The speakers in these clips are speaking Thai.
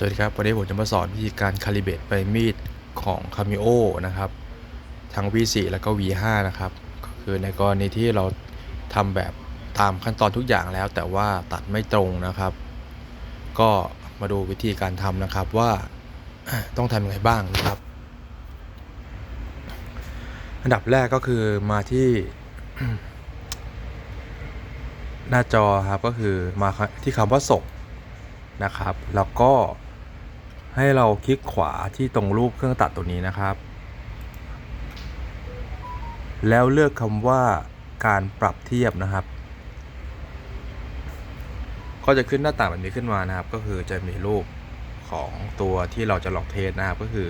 สวัสดีครับ วันนี้ผมจะมาสอนวิธีการคาลิเบตใบมีดของ Cameo นะครับ ทั้ง V4 แล้วก็ V5 นะครับ ก็คือในกรณีที่เราทำแบบตามขั้นตอนทุกอย่างแล้ว แต่ว่าตัดไม่ตรงนะครับ ก็มาดูวิธีการทำนะครับว่าต้องทำยังไงบ้างนะครับ อันดับแรกก็คือมาที่ หน้าจอครับก็คือมาที่คำว่าส่งนะครับ แล้วก็ ให้เราคลิกขวาที่ตรงรูปเครื่องตัดตัวนี้นะครับ แล้วเลือกคำว่าการปรับเทียบนะครับ ก็จะขึ้นหน้าต่างแบบนี้ขึ้นมานะครับ ก็คือจะมีรูปของตัวที่เราจะลองเทสนะครับ ก็คือ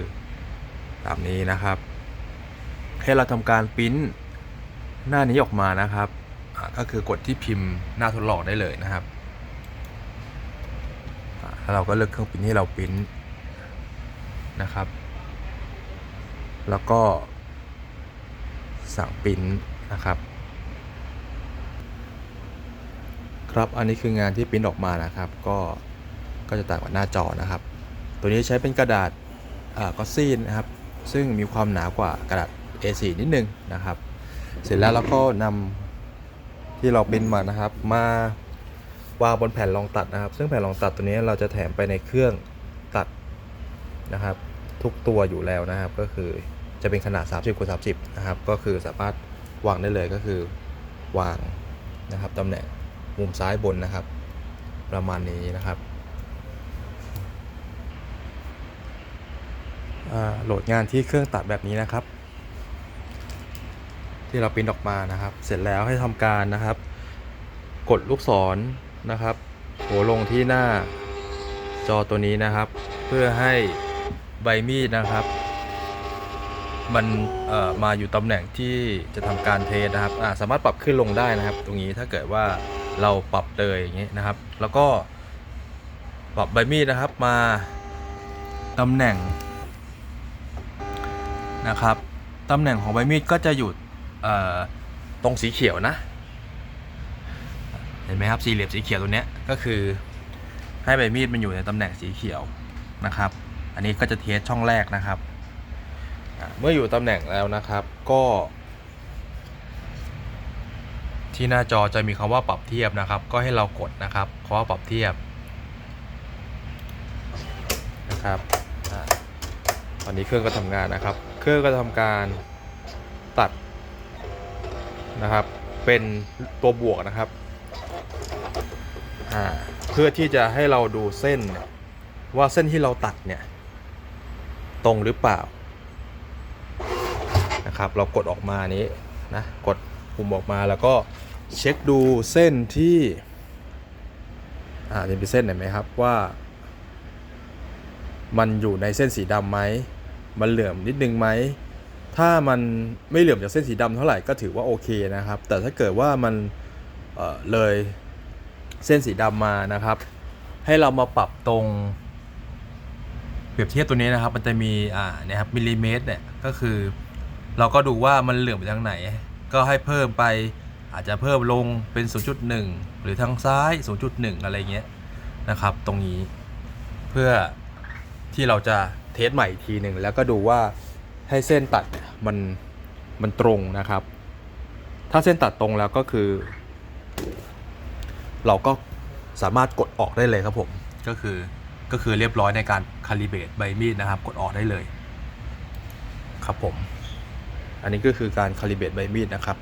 ตามนี้นะครับ ให้เราทำการปริ้นหน้านี้ออกมานะครับก็คือกดที่พิมพ์หน้าทดลองได้เลยนะครับแล้วเราก็เลือกเครื่องปริ้นที่เราปริ้น นะครับ แล้วก็สั่งปริ้นนะครับ ครับอันนี้คืองานที่ปริ้นออกมานะครับ ก็ก็จะต่างกับหน้าจอนะครับ ตัวนี้ใช้เป็นกระดาษก็ซีนนะครับ ซึ่งมีความหนากว่ากระดาษ A4 นิดนึงนะครับ เสร็จแล้วเราก็นำที่เราปริ้นมานะครับ มาวางบนแผ่นรองตัดนะครับ ซึ่งแผ่นรองตัดตัวนี้เราจะแถมไปในเครื่องตัดนะครับ ทุกตัวอยู่แล้วนะครับ ก็คือจะเป็นขนาด 30คูณ30 นะครับ ก็คือสามารถวางได้เลยก็คือวางนะครับตำแหน่งมุมซ้ายบนนะครับ ประมาณนี้นะครับโหลดงานที่เครื่องตัดแบบนี้นะครับ ที่เราปิ้นออกมานะครับ เสร็จแล้วให้ทำการนะครับ กดลูกศรนะครับโหลงที่หน้าจอตัวนี้นะครับ เพื่อให้ ใบมีดนะครับ มันมาอยู่ตำแหน่งที่จะทำการเทนะครับสามารถปรับขึ้นลงได้นะครับ ตรงนี้ถ้าเกิดว่าเราปรับเลยอย่างนี้นะครับ แล้วก็ปรับใบมีดนะครับมาตำแหน่งนะครับตำแหน่งของใบมีดก็จะอยู่ตรงสีเขียวนะ เห็นไหมครับสี่เหลี่ยมสีเขียวตัวเนี้ยก็คือให้ใบมีดมันอยู่ในตำแหน่งสีเขียวนะครับ อันนี้ก็จะเทสช่องแรกนะครับ เมื่ออยู่ตำแหน่งแล้วนะครับก็ ที่หน้าจอจะมีคำว่าปรับเทียบนะครับ ก็ให้เรากดนะครับคำว่าปรับเทียบนะครับตอนนี้เครื่องก็ทำงานนะครับ เครื่องก็ทำการตัดนะครับ เป็นตัวบวกนะครับ เพื่อที่จะให้เราดูเส้นว่าเส้นที่เราตัดเนี่ย ตรงหรือเปล่านะครับ เรากดออกมานี้นะกดปุ่มออกมาแล้วก็เช็คดูเส้นที่อ่าเป็นเส้นไหนไหมครับว่า มันอยู่ในเส้นสีดำไหมมันเหลื่อมนิดนึงไหมถ้ามันไม่เหลื่อมจากเส้นสีดำเท่าไหร่ก็ถือว่าโอเคนะครับ แต่ถ้าเกิดว่ามันเออเลยเส้นสีดำมานะครับ ให้เรามาปรับตรง รียบเทียบตัวนี้นะครับ มันจะมีอ่าเนี่ยครับมิลลิเมตรเนี่ยก็คือ เราก็ดูว่ามันเหลื่อมไปทางไหน ก็ให้เพิ่มไปอาจจะเพิ่มลงเป็น 0.1 หรือทางซ้าย 0.1 อะไรเงี้ยนะครับ ตรงนี้เพื่อที่เราจะเทสใหม่อีกทีหนึ่งแล้วก็ดูว่าให้เส้นตัดมันมันตรงนะครับ ถ้าเส้นตัดตรงแล้วก็คือ เราก็สามารถกดออกได้เลยครับผมก็คือ ก็คือเรียบร้อยในการคาลิเบตใบมีดนะครับ กดออกได้เลย ครับผม อันนี้ก็คือการคาลิเบตใบมีดนะครับ